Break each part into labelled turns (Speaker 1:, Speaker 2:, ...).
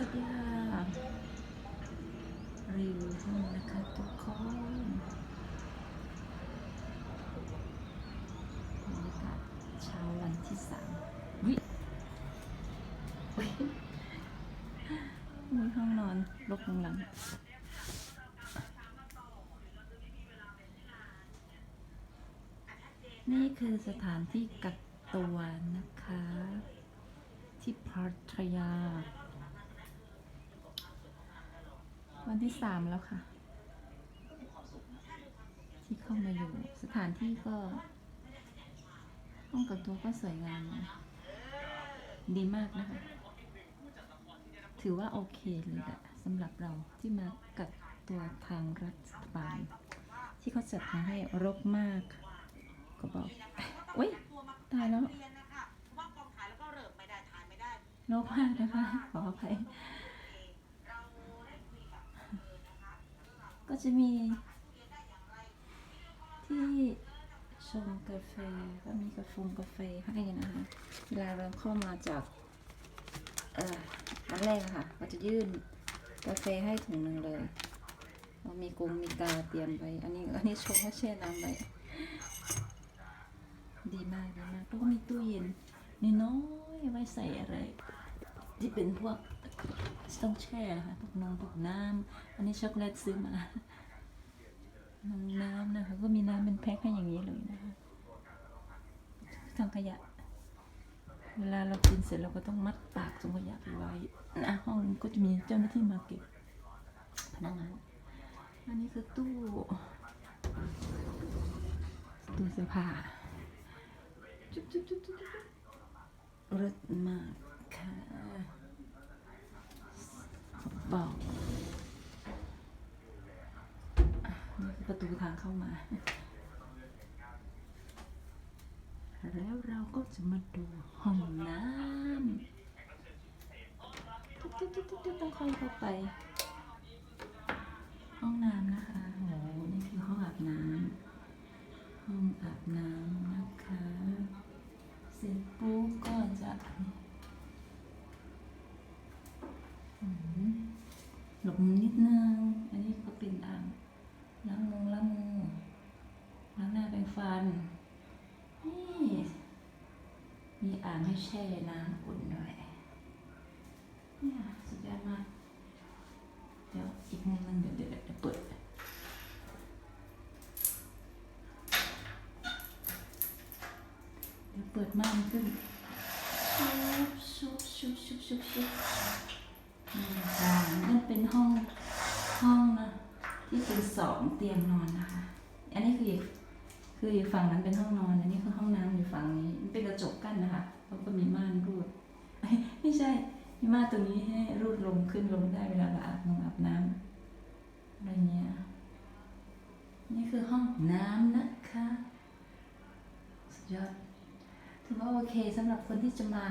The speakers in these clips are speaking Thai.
Speaker 1: สวัสดีค่ะรีวิวห้องนะคะทุกคนบรรยากาศเช้าวันที่สามวิวิมีห้องนอนลกข้างหลังนี่คือสถานที่กักตัวนะคะ ที่พัทยา วันที่สามแล้วค่ะ ที่เข้ามาอยู่สถานที่ก็ ห้องกักตัวก็สวยงามนะดีมากนะคะ ถือว่าโอเคเลยแหละสำหรับเราที่มากักตัวทางรัฐบาล ที่เขาจัดมาให้รกมาก ก็บอกอุ้ยตายแล้ว
Speaker 2: เรียนนะคะว่ากองถ่ายแล้วก็เริ่มไม่ได้ถ่ายไม่ได้
Speaker 1: รกมากนะคะ ขออภัย
Speaker 2: เราได้คุยกับเธอนะคะ
Speaker 1: ก็จะมีที่ชงกาแฟก็มีกาแฟกาแฟให้นะคะเวลาเราเข้ามาจากเอ่ออันแรกค่ะก็จะยื่นกาแฟให้ถุงหนึ่งเลยเรามีกรงมีกาเตรียมไว้อันนี้อันนี้ชงเขาแช่น้ำไว้ดีมากดีมากแล้วก็มีตู้เย็นนี่น้อยๆไว้ใส่อะไร ที่เป็นพวก ต้องแช่นะคะพวกนมพวกน้ำอันนี้ช็อกโกแลตซื้อมาน้ำน้ำนะคะก็มีน้ำเป็นแพ็คให้อย่างนี้เลยนะคะทางขยะ เวลาเรากินเสร็จเราก็ต้องมัดปากถุงขยะไว้นะห้องก็จะมีเจ้าหน้าที่มาเก็บพนักงานอันนี้คือตู้ตู้เสื้อผ้าจุ๊บจุ๊บจุ๊บจุ๊บรสมากค่ะ บอกอนี่คือประตูทางเข้ามา แล้วเราก็จะมาดูห้องน้ำตุ๊บตุ๊บตุ๊บตุ๊บตุ๊บต้องค่อยเข้าไป ห้องน้ำนะคะโหนี่คือห้องอาบน้ำห้องอาบน้ำนะคะ เสร็จปุ๊บก็จะอืมห ลบมุมนิดนึง อันนี้ก็เป็นอ่างล้างมือล้างมือล้างหน้าแปรงฟัน นี่ มีอ่างให้แช่น้ำอุ่นด้วยเนี่ยสุดยอดมาก เดี๋ยวอีกมุมนึงเดี๋ยวเดี๋ยวเดี๋ยวเปิดเดี๋ยวเปิดม่านขึ้นชุบชุบชุบชุบชุบ นี่ค่ะนั่นเป็นห้องห้องนะที่เป็นสองเตียงนอนนะคะ อันนี้คืออีกคืออีกฝั่งนั้นเป็นห้องนอน อันนี้คือห้องน้ำอยู่ฝั่งนี้มันเป็นกระจกกั้นนะคะแล้วก็มีม่านรูด ไม่ใช่มีม่านตรงนี้ให้รูดลงขึ้นลงได้เวลาเราอาบน้ำอาบน้ำอะไรเงี้ยนี่คือห้องน้ำนะคะสุดยอดถือว่าโอเคสำหรับคนที่จะมา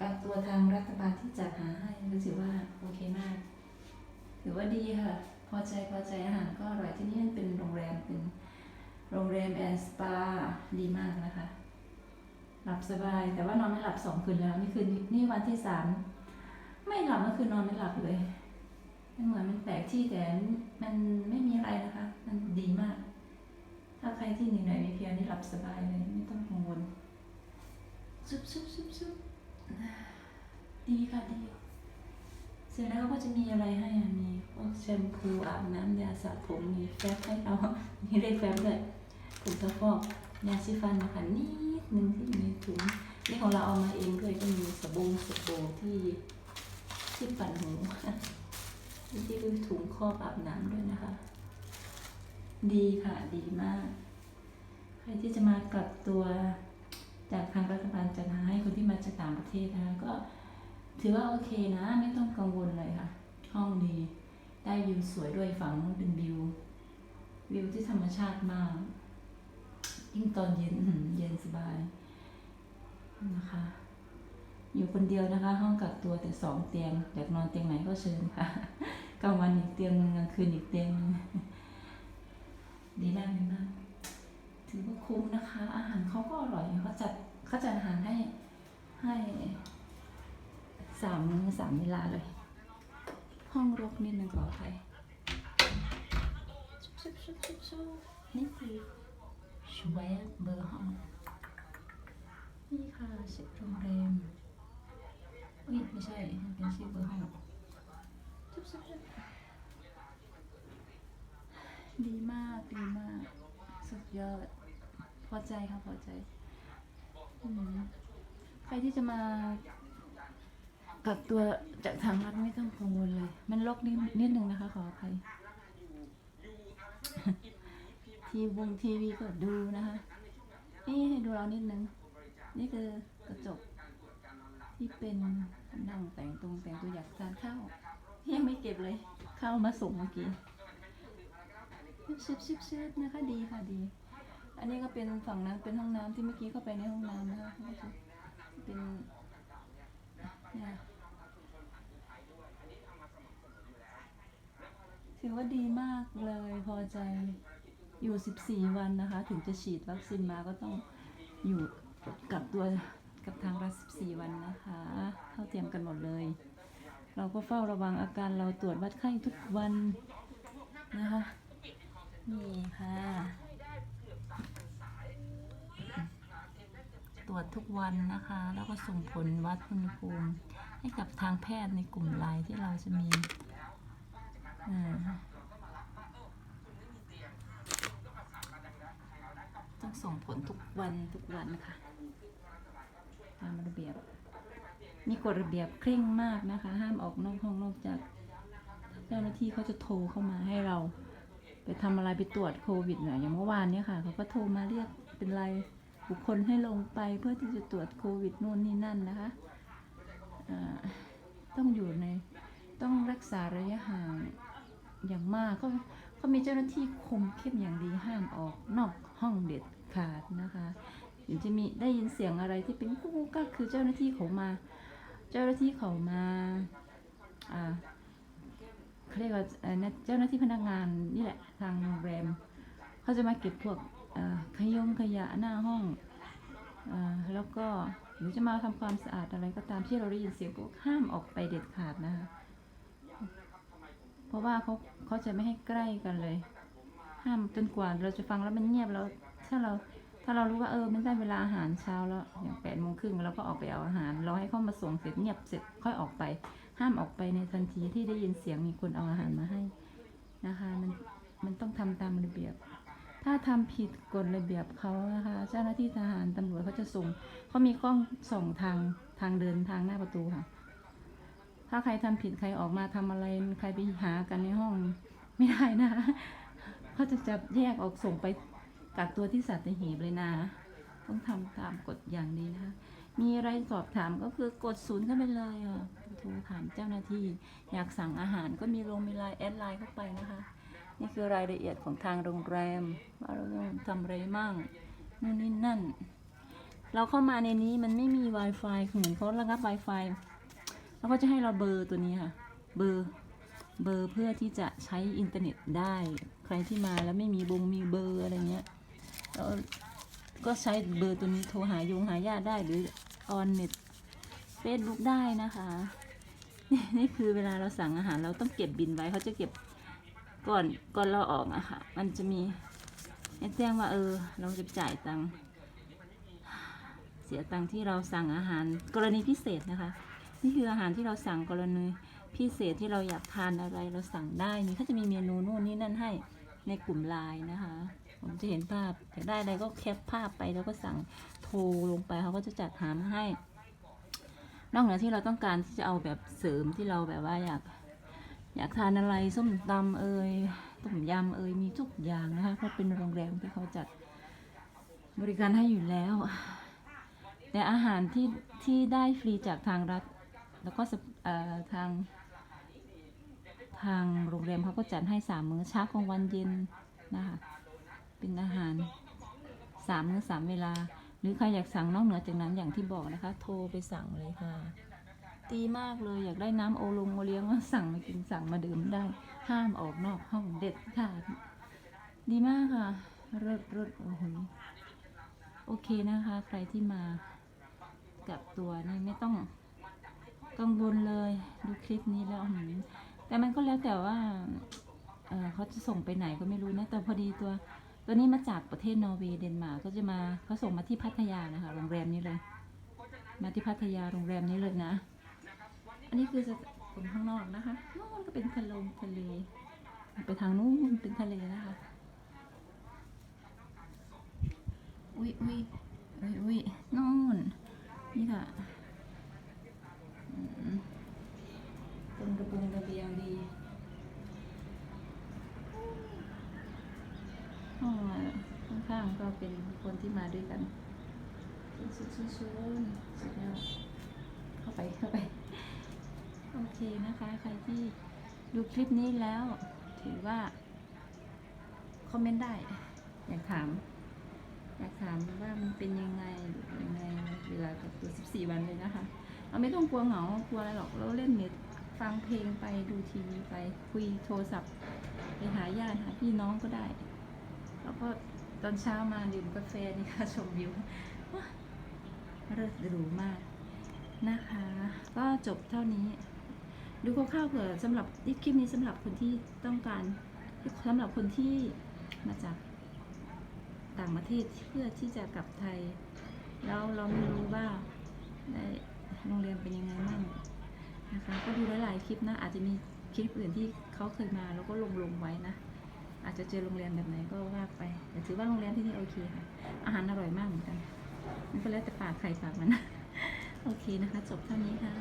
Speaker 1: การตัวทางรัฐบาลที่จัดหาให้ก็ถือว่าโอเคมากถือว่าดีค่ะ พอใจพอใจอาหารก็อร่อยที่นี่เป็นโรงแรมเป็นโรงแรมแอนสปาดีมากนะคะ หลับสบายแต่ว่านอนไม่หลับสองคืนแล้วนี่คืนนี่วันที่สามไม่หลับเมื่อคืนนอนไม่หลับเลยมันเหมือนมันแปลกที่แต่มันไม่มีอะไรนะคะ มันดีมาก ถ้าใครที่เหนื่อยๆมีเพียนี่หลับสบายเลยไม่ต้องกังวลซุบซุบซุบซุบ ดีค่ะดีเสร็จแล้วก็จะมีอะไรให้อะมีพวกแชมพูอาบน้ำยาสระผมมีแฟบให้เรามีเลขแฟบด้วยผงซักฟอกยาสีฟันนะคะนิดนึงที่อยู่ในถุงนี่ของเราเอามาเองด้วยก็มีสบู่สบู่ที่ที่ปั่นหูที่คือถุงครอบอาบน้ำด้วยนะคะ ดีค่ะดีมาก ใครที่จะมากลับตัว จากทางรัฐบาลจัดหาให้คนที่มาจากต่างประเทศนะคะก็ถือว่าโอเคนะ ไม่ต้องกังวลเลยค่ะ ห้องดี ได้วิวสวยด้วยฝั่งนู้นเป็นวิว วิวที่ธรรมชาติมาก ยิ่งตอนเย็นเย็นสบายนะคะ อยู่คนเดียวนะคะ ห้องกักตัวแต่สองเตียงอยากนอนเตียงไหนก็เชิญค่ะกลางวันอีกเตียงหนึงกลางคืนอีกเตียงหนึงดีมากดีมาก ถือว่าคุ้มนะคะ อาหารเขาก็อร่อยเขาจัดเขาจัดอาหารให้ให้สามมื้อสามเวลาเลย ห้องรกนิดนึงขออภัยชุบชุบชุบชุบนี่คือชเวฟเบอร์ห้อง นี่ค่ะเช็คโรงแรมอุ้ยไม่ใช่เป็นชื่อเบอร์ห้องชุบชุบดีมาก ดีมาก สุดยอด อใจค่ะพอใจอใครที่จะมากักตัวจากทางรัฐไม่ต้องกังวลเลย มันลกนิดนิดนึงนะคะ ขออภัย ทีวงทีวีก็ดูนะคะนี่ให้ดูเรานิดนึง นี่คือกระจก ที่เป็นนั่งแต่งตรงแต่งตัวอยากทานข้าวยังไม่เก็บเลยข้าวมาส่งเมื่อกี้ชิบชิบชิบนะคะดีค่ะดี อันนี้ก็เป็นฝั่งนั้นเป็นห้องน้ำที่เมื่อกี้เข้าไปในห้องน้ำนะคะเป็นถือว่าดีมากเลยพอใจอยู่ 14 วันนะคะ ถึงจะฉีดวัคซีนมาก็ต้องอยู่กับตัวกับทางรัฐ14 วันนะคะเท่าเทียมกันหมดเลย เราก็เฝ้าระวังอาการเราตรวจวัดไข้ทุกวันนะคะ นี่ค่ะ ต รวจทุกวันนะคะ แล้วก็ส่งผลวัดอุณหภูมิ ให้กับทางแพทย์ในกลุ่มไลน์ที่เราจะมีอ่าต้องส่งผลทุกวันทุกวันนะคะตามระเบียบ มีกฎระเบียบเคร่งมากนะคะ ห้ามออกนอกห้องนอกจากเจ้าหน้าที่เขาจะโทรเข้ามาให้เรา ไปทำอะไรไปตรวจโควิดหน่อยอย่างเมื่อวานเนี้ยค่ะเขาก็โทรมาเรียกเป็นไร บุคคลให้ลงไปเพื่อที่จะตรวจโควิดนู่นนี่นั่นนะคะต้องอยู่ในต้องรักษาระยะห่างอย่างมากเขาเขามีเจ้าหน้าที่คุมเข้มอย่างดีห้ามออกนอกห้องเด็ดขาดนะคะถึงจะมีได้ยินเสียงอะไรที่เป็นกุ๊กก็คือเจ้าหน้าที่เขามา เจ้าหน้าที่เขามาอ่าเขาเรียกว่าเจ้าหน้าที่พนักงานนี่แหละทางโรงแรมเขาจะมาเก็บพวก ขยงขยะหน้าห้องอแล้วก็หรือจะมาทำความสะอาดอะไรก็ตามที่เราได้ยินเสียงก็ห้ามออกไปเด็ดขาดนะคะเพราะว่าเขาเขาจะไม่ให้ใกล้กันเลย ห้ามจนกว่าเราจะฟังแล้วมันเงียบแล้วถ้าเราถ้าเรารู้ว่าเออมันได้เวลาอาหารเช้าแล้วอย่างแปดโมงครึ่งเราก็ออกไปเอาอาหารรอให้เขามาส่งเสร็จเงียบเสร็จค่อยออกไป ห้ามออกไปในทันทีที่ได้ยินเสียงมีคนเอาอาหารมาให้นะคะมันมันต้องทำตามระเบียบ ถ้าทำผิดกฎระเบียบเขานะคะ เจ้าหน้าที่ทหารตำรวจเขาจะส่งเขามีกล้องส่องทางทางเดินทางหน้าประตูค่ะ ถ้าใครทำผิดใครออกมาทำอะไรใครไปหากันในห้องไม่ได้นะคะเขาจะจับแยกออกส่งไปกักตัวที่สัตหีบเลยนะ ต้องทำตามกฎอย่างนี้นะคะมีอะไรสอบถามก็คือกดศูนย์เข้าไปเลยอะโทรถามเจ้าหน้าที่ อยากสั่งอาหารก็มีลงมีไลน์แอดไลน์เข้าไปนะคะ นี่คือรายละเอียดของทางโรงแรมว่าเราต้องทำอะไรมั่งนู่นนี่นั่น เราเข้ามาในนี้มันไม่มี Wi-Fi เหมือนเขาระงับ Wi-Fi แล้วก็จะให้เราเบอร์ตัวนี้ค่ะ เบอร์เบอร์เพื่อที่จะใช้อินเทอร์เน็ตได้ ใครที่มาแล้วไม่มีบงมีเบอร์อะไรเงี้ยแล้วก็ใช้เบอร์ตัวนี้โทรหาโยงหาญาติได้หรือออนเน็ตเฟซบุ๊กได้นะคะนี่นี่คือเวลาเราสั่งอาหารเราต้องเก็บบินไว้เขาจะเก็บ ก่อนก่อนเราออกอะค่ะ มันจะมีให้แจ้งว่าเออ เราจะจ่ายตังค์เสียตังค์ที่เราสั่งอาหารกรณีพิเศษนะคะ นี่คืออาหารที่เราสั่งกรณีพิเศษที่เราอยากทานอะไรเราสั่งได้นี่เขาจะมีเมนูนู่นนี่นั่นให้ในกลุ่มไลน์นะคะ ผมจะเห็นภาพอยากได้อะไรก็แคปภาพไปแล้วก็สั่งโทรลงไปเขาก็จะจัดหามาให้ นอกเหนือที่เราต้องการที่จะเอาแบบเสริมที่เราแบบว่าอยาก อยากทานอะไรส้มตำเอ่ยต้มยำเอ่ยมีทุกอย่างนะคะเพราะเป็นโรงแรมที่เขาจัดบริการให้อยู่แล้ว แต่อาหารที่ที่ได้ฟรีจากทางรัฐ แล้วก็สปเอ่อทาง ทางโรงแรมเขาก็จัดให้สามมื้อเช้ากลางวันเย็นนะคะเป็นอาหารสามมื้อสามเวลา หรือใครอยากสั่งนอกเหนือจากนั้นอย่างที่บอกนะคะ โทรไปสั่งเลยค่ะ ดีมากเลยอยากได้น้ำโอลงโอเลี้ยงสั่งมากินสั่งมาดื่มได้ ห้ามออกนอกห้องเด็ดขาดดีมากค่ะรสรสโอ้โหโอเคนะคะ ใครที่มากับตัวนี่ไม่ต้องกังวลเลยดูคลิปนี้แล้วหือแต่มันก็แล้วแต่ว่าเเขาจะส่งไปไหนก็ไม่รู้นะ แต่พอดีตัว ตัวนี้มาจากประเทศนอร์เวย์เดนมาร์กก็จะมาเขาส่งมาที่พัทยานะคะโรงแรมนี้เลย มาที่พัทยาโรงแรมนี้เลยนะ อันนี้คือจะเป็นข้างนอกนะคะนู่นก็เป็นทะลงทะเล ไปทางนู้นเป็นทะเลนะคะ อุ้ยอุ้ยอุ้ยอุ้ยนู่นนี่ค่ะอืมตรงกระปุงระเบียงดีห้องอะข้างๆก็เป็นคนที่มาด้วยกันชุดชุดชุดสุดยอดเข้าไปเข้าไป โอเคนะคะ ใครที่ดูคลิปนี้แล้ว ถือว่า คอมเมนต์ได้ อยากถาม อยากถามว่ามันเป็นยังไงหรือยังไงเวลากับตัว14 วันเลยนะคะ เราไม่ต้องกลัวเหงากลัวอะไรหรอกเราเล่นเน็ตฟังเพลงไปดูทีวีไปคุยโทรศัพท์ ไปหาญาติหาพี่น้องก็ได้ แล้วก็ตอนเช้ามาดื่มกาแฟนี่ค่ะชมวิวว้าเลิศหรูมากนะคะ ก็จบเท่านี้ ดูคร่าวๆเผื่อสำหรับคลิปนี้สำหรับคนที่ต้องการสำหรับคนที่มาจากต่างประเทศเพื่อที่จะกลับไทย แล้วเราไม่รู้ว่าได้โรงเรียนเป็นยังไงบ้างนะคะก็ดูหลายๆคลิปนะ อาจจะมีคลิปอื่นที่เขาเคยมาแล้วก็ลงลงไว้นะอาจจะเจอโรงเรียนแบบไหนก็ว่าไปแต่ถือว่าโรงเรียนที่นี่โอเคค่ะอาหารอร่อยมากเหมือนกันมันก็แล้วแต่ปากใครปากมันโอเคนะคะ จบเท่านี้ค่ะ